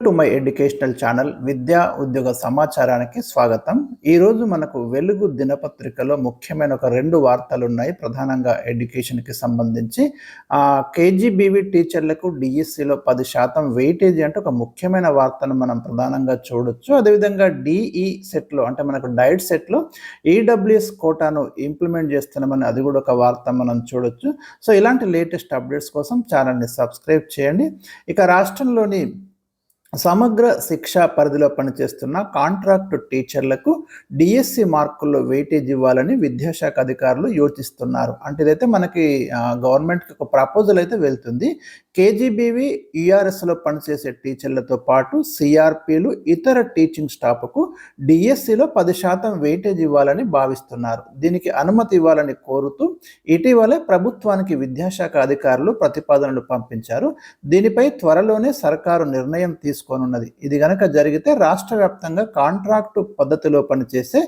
To my educational channel విద్యా ఉద్యోగ సమాచారానికి స్వాగతం ఈరోజు మనకు వెలుగు దినపత్రికలో ముఖ్యమైన ఒక రెండు వార్తలు ఉన్నాయి ప్రధానంగా ఎడ్యుకేషన్కి సంబంధించి. కేజీబీవీ టీచర్లకు డిఎస్సిలో పది శాతం వెయిటేజీ అంటే ఒక ముఖ్యమైన వార్తను మనం ప్రధానంగా చూడొచ్చు. అదేవిధంగా డిఈ సెట్లో అంటే మనకు డైట్ సెట్లో ఈడబ్ల్యూఎస్ కోటాను ఇంప్లిమెంట్ చేస్తున్నామని అది కూడా ఒక వార్త మనం చూడొచ్చు. సో ఇలాంటి లేటెస్ట్ అప్డేట్స్ కోసం ఛానల్ని సబ్స్క్రైబ్ చేయండి. ఇక రాష్ట్రంలోని సమగ్ర శిక్షా పరిధిలో పనిచేస్తున్న కాంట్రాక్ట్ టీచర్లకు డిఎస్సి మార్కుల్లో వెయిటేజ్ ఇవ్వాలని విద్యాశాఖ అధికారులు యోచిస్తున్నారు. అంటే ఇదైతే మనకి గవర్నమెంట్కి ఒక ప్రపోజల్ అయితే వెళ్తుంది. కేజీబీవి ఈఆర్ఎస్లో పనిచేసే టీచర్లతో పాటు సిఆర్పిలు ఇతర టీచింగ్ స్టాఫ్కు డిఎస్సిలో పది శాతం వెయిటేజ్ ఇవ్వాలని భావిస్తున్నారు. దీనికి అనుమతి ఇవ్వాలని కోరుతూ ఇటీవలే ప్రభుత్వానికి విద్యాశాఖ అధికారులు ప్రతిపాదనలు పంపించారు. దీనిపై త్వరలోనే సర్కారు నిర్ణయం తీసుకు తీసుకోనున్నది. ఇది కనుక జరిగితే రాష్ట్ర వ్యాప్తంగా కాంట్రాక్టు పద్ధతిలో పనిచేసే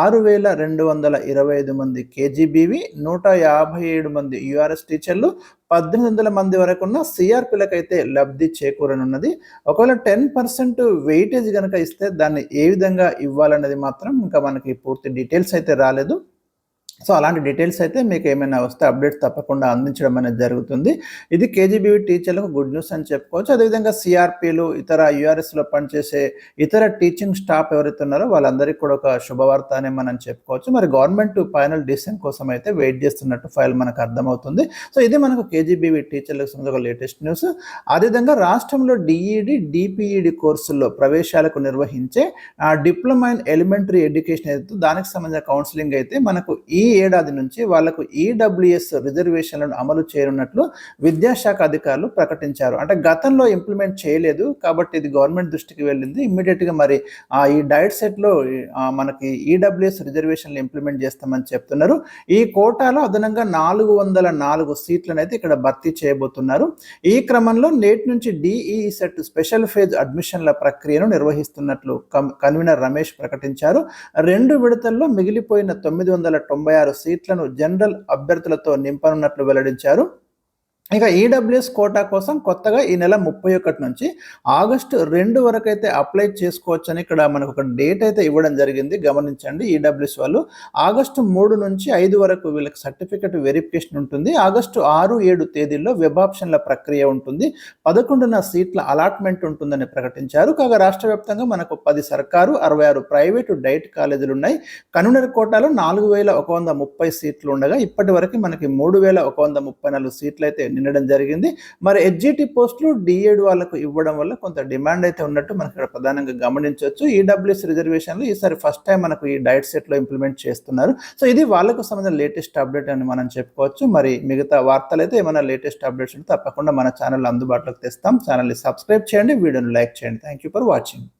ఆరు వేల రెండు వందల ఇరవై ఐదు మంది కేజీబీవి నూట యాభై ఏడు మంది యుఆర్ఎస్ టీచర్లు పద్దెనిమిది వందల మంది వరకు ఉన్న సిఆర్పిలకైతే లబ్ధి చేకూరనున్నది. ఒకవేళ టెన్ పర్సెంట్ వెయిటేజ్ కనుక ఇస్తే దాన్ని ఏ విధంగా ఇవ్వాలన్నది మాత్రం ఇంకా మనకి పూర్తి డీటెయిల్స్ అయితే రాలేదు. సో అలాంటి డీటెయిల్స్ అయితే మీకు ఏమైనా వస్తే అప్డేట్స్ తప్పకుండా అందించడం అనేది జరుగుతుంది. ఇది కేజీబీవీ టీచర్లకు గుడ్ న్యూస్ అని చెప్పుకోవచ్చు. అదేవిధంగా సిఆర్పీలు ఇతర యూఆర్ఎస్లో పనిచేసే ఇతర టీచింగ్ స్టాఫ్ ఎవరైతే ఉన్నారో వాళ్ళందరికీ కూడా ఒక శుభవార్త అనే మనం చెప్పుకోవచ్చు. మరి గవర్నమెంట్ ఫైనల్ డిసిషన్ కోసం అయితే వెయిట్ చేస్తున్నట్టు ఫైల్ మనకు అర్థమవుతుంది. సో ఇది మనకు కేజీబీవీ టీచర్లకు సంబంధించి ఒక లేటెస్ట్ న్యూస్. అదేవిధంగా రాష్ట్రంలో డిఈడి డిపిఈడి కోర్సుల్లో ప్రవేశాలకు నిర్వహించే డిప్లొమా ఇన్ ఎలిమెంటరీ ఎడ్యుకేషన్ అయితే దానికి సంబంధించిన కౌన్సిలింగ్ అయితే మనకు ఈ ఏడాది నుంచి వాళ్ళకు ఈడబ్ల్యూఎస్ రిజర్వేషన్లను అమలు చేయనున్నట్లు విద్యాశాఖ అధికారులు ప్రకటించారు. అంటే గతంలో ఇంప్లిమెంట్ చేయలేదు కాబట్టి ఇది గవర్నమెంట్ దృష్టికి వెళ్ళింది. ఇమ్మీడియట్గా మరి ఈ డైట్ సెట్లో మనకి ఈడబ్ల్యూఎస్ రిజర్వేషన్లు ఇంప్లిమెంట్ చేస్తామని చెప్తున్నారు. ఈ కోటాలో అదనంగా నాలుగు వందల నాలుగు సీట్లను అయితే ఇక్కడ భర్తీ చేయబోతున్నారు. ఈ క్రమంలో నేటి నుంచి డిఈ సెట్ స్పెషల్ ఫేజ్ అడ్మిషన్ల ప్రక్రియను నిర్వహిస్తున్నట్లు కన్వీనర్ రమేష్ ప్రకటించారు. రెండు విడతల్లో మిగిలిపోయిన తొమ్మిది వందల తొంభై ఆరు సీట్లను జనరల్ అభ్యర్థులతో నింపనున్నట్లు వెల్లడించారు. ఇక ఈడబ్ల్యూఎస్ కోటా కోసం కొత్తగా ఈ నెల ముప్పై ఒకటి నుంచి ఆగస్టు రెండు వరకు అయితే అప్లై చేసుకోవచ్చని ఇక్కడ మనకు ఒక డేట్ అయితే ఇవ్వడం జరిగింది. గమనించండి ఈడబ్ల్యూఎస్ వాళ్ళు ఆగస్టు మూడు నుంచి ఐదు వరకు వీళ్ళకి సర్టిఫికెట్ వెరిఫికేషన్ ఉంటుంది. ఆగస్టు ఆరు ఏడు తేదీల్లో వెబ్ ఆప్షన్ల ప్రక్రియ ఉంటుంది. పదకొండున సీట్ల అలాట్మెంట్ ఉంటుందని ప్రకటించారు. కాగా రాష్ట్ర వ్యాప్తంగా మనకు పది సర్కారు అరవై ఆరు ప్రైవేటు డైట్ కాలేజీలు ఉన్నాయి. కన్వీనర్ కోటాలో నాలుగు వేల ఒక వంద ముప్పై సీట్లు ఉండగా ఇప్పటి వరకు మనకి మూడు వేల ఒక వంద ముప్పై నాలుగు సీట్లు అయితే నిండడం జరిగింది. మరి హెచ్జిటి పోస్టులు డిఎడ్ వాళ్ళకు ఇవ్వడం వల్ల కొంత డిమాండ్ అయితే ఉన్నట్టు మనకి ఇక్కడ ప్రధానంగా గమనించవచ్చు. ఈడబ్ల్యూఎస్ రిజర్వేషన్లు ఈసారి ఫస్ట్ టైం మనకు ఈ డైట్ సెట్లో ఇంప్లిమెంట్ చేస్తున్నారు. సో ఇది వాళ్ళకు సంబంధించిన లేటెస్ట్ అప్డేట్ అని మనం చెప్పుకోవచ్చు. మరి మిగతా వార్తలు అయితే ఏమైనా లేటెస్ట్ అప్డేట్స్ ఉంటే తప్పకుండా మన ఛానల్ అందుబాటులోకి తెస్తాం. ఛానల్ని సబ్స్క్రైబ్ చేయండి వీడియోని లైక్ చేయండి. Thank you for watching